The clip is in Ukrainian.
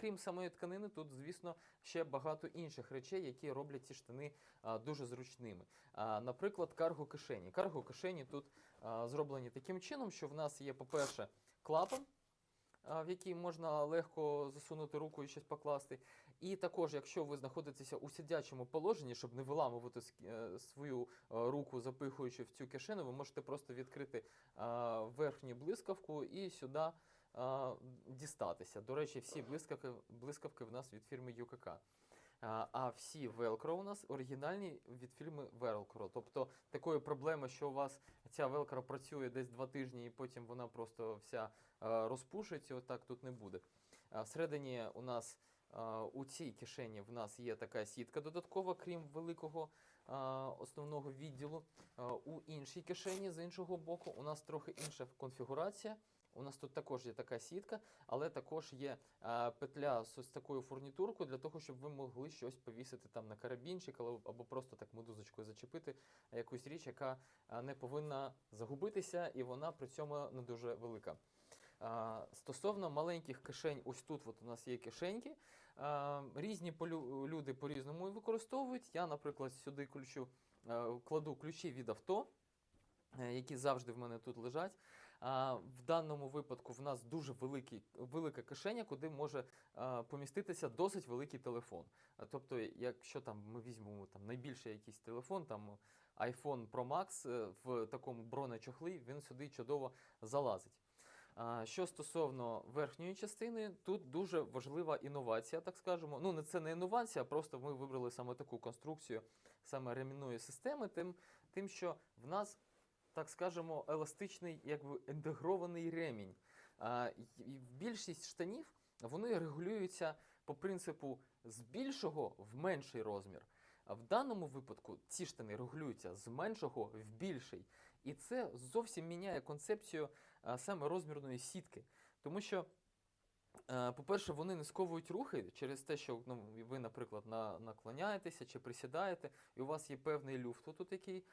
крім самої тканини, тут, звісно, ще багато інших речей, які роблять ці штани дуже зручними. Наприклад, карго кишені. Карго кишені тут зроблені таким чином, що в нас є, по-перше, клапан, в який можна легко засунути руку і щось покласти. І також, якщо ви знаходитеся у сидячому положенні, щоб не виламувати е, свою е, руку, запихуючи в цю кишену, ви можете просто відкрити верхню блискавку і сюди а, дістатися. До речі, всі блискавки, блискавки в нас від фірми UKK. А, всі Velcro у нас оригінальні від фірми Velcro. Тобто такої проблеми, що у вас ця Velcro працює десь два тижні і потім вона просто вся розпушиться, отак тут не буде. Всередині у нас у цій кишені в нас є така сітка додаткова, крім великого основного відділу. У іншій кишені з іншого боку у нас трохи інша конфігурація. У нас тут також є така сітка, але також є а, петля з ось такою фурнітуркою для того, щоб ви могли щось повісити там на карабінчик або, просто так медузочкою зачепити якусь річ, яка не повинна загубитися, і вона при цьому не дуже велика. А, Стосовно маленьких кишень, ось тут от у нас є кишеньки. А, Різні полю- люди по-різному використовують. Я, наприклад, сюди ключу, е, кладу ключі від авто, е, які завжди в мене тут лежать. В даному випадку в нас дуже великий, велика кишеня, куди може поміститися досить великий телефон. Тобто, якщо там ми візьмемо там найбільший якийсь телефон, там iPhone Pro Max е, в такому бронечохлі, він сюди чудово залазить. Що стосовно верхньої частини, тут дуже важлива інновація, так скажемо. Ну, це не інновація, просто ми вибрали саме таку конструкцію саме ремінної системи, тим, тим що в нас, так скажемо, еластичний, якби інтегрований ремінь. А, і- більшість штанів вони регулюються по принципу з більшого в менший розмір. А в даному випадку ці штани регулюються з меншого в більший. І це зовсім міняє концепцію а, саме розмірної сітки. Тому що, по-перше, вони не сковують рухи через те, що ну, ви, наприклад, на, наклоняєтеся чи присідаєте, і у вас є певний люфт, тут, який